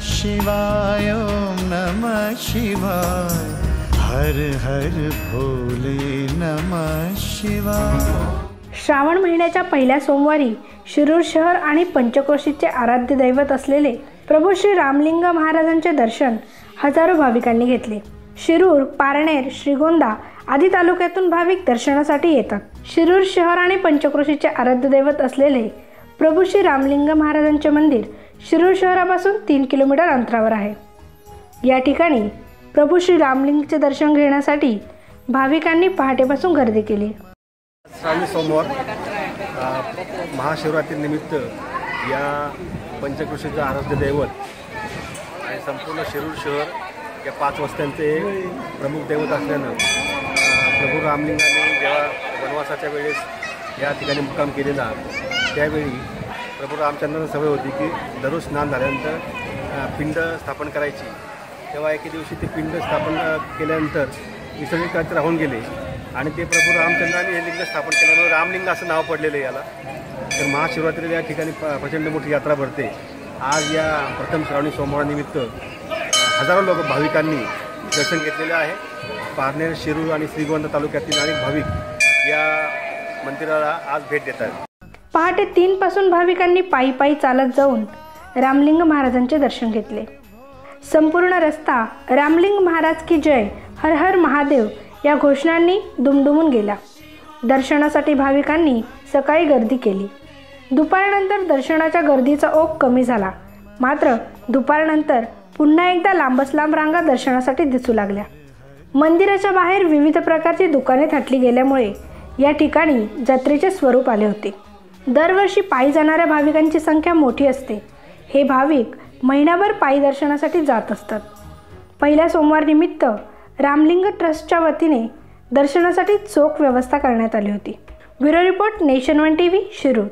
शिवाय ॐ नमः शिवाय। हर हर भोले नमः शिवाय। श्रावण महिन्याच्या पहिल्या सोमवारी शिरूर शहर आणि पंचक्रोशीचे आराध्य दैवत असलेले प्रभू श्री रामलिंग महाराजांचे दर्शन हजारो भाविकांनी घेतले. शिरूर पारनेर श्रीगोंदा आदी तालुक्यातून भाविक दर्शनासाठी येतात. शिरूर शहर आणि पंचक्रोशीचे आराध्य दैवत असलेले प्रभू श्री रामलिंग महाराजांचे मंदिर शिरूर शहरापासून तीन किलोमीटर अंतरावर आहे. या ठिकाणी प्रभू श्री रामलिंगचे दर्शन घेण्यासाठी भाविकांनी पहाटेपासून गर्दी केली. श्रावणी सोमवार महाशिवरात्री निमित्त या पंचकृषीचं आराध्य दैवत आणि संपूर्ण शिरूर शहर या पाच वस्त्यांचे प्रमुख दैवत असल्यानं प्रभू रामलिंगाने जेव्हा वनवासाच्या वेळेस या ठिकाणी मुक्काम केलेला त्यावेळी प्रभू रामचंद्रांना सवय होती की दररोज स्नान झाल्यानंतर पिंड स्थापन करायची. तेव्हा एके दिवशी ते पिंड स्थापन केल्यानंतर विसर्जित करायचे राहून गेले आणि ते प्रभू रामचंद्रांनी हे लिंग स्थापन केल्यामुळे रामलिंग असं नाव पडलेलं आहे याला. तर महाशिवरात्रीला या ठिकाणी प्रचंड मोठी यात्रा भरते. आज या प्रथम श्रावणी सोमवारानिमित्त हजारो लोक भाविकांनी दर्शन घेतलेले आहे. पारनेर शिरूर आणि श्रीगोंदा तालुक्यातील अनेक भाविक या मंदिराला आज भेट देत आहेत पहाटे तीनपासून भाविकांनी पायी पायी चालत जाऊन रामलिंग महाराजांचे दर्शन घेतले. संपूर्ण रस्ता रामलिंग महाराज की जय हर हर महादेव या घोषणांनी दुमदुमून गेला. दर्शनासाठी भाविकांनी सकाळी गर्दी केली. दुपारनंतर दर्शनाच्या गर्दीचा ओघ कमी झाला. मात्र दुपारनंतर पुन्हा एकदा लांबच लांब रांगा दर्शनासाठी दिसू लागल्या. मंदिराच्या बाहेर विविध प्रकारची दुकाने थाटली गेल्यामुळे या ठिकाणी जत्रेचे स्वरूप आले होते. दरवर्षी पायी जाणाऱ्या भाविकांची संख्या मोठी असते. हे भाविक महिनाभर पायी दर्शनासाठी जात असतात. पहिल्या सोमवारनिमित्त रामलिंग ट्रस्टच्या वतीने दर्शनासाठी चोख व्यवस्था करण्यात आली होती. Bureau report nation one T V Shirur.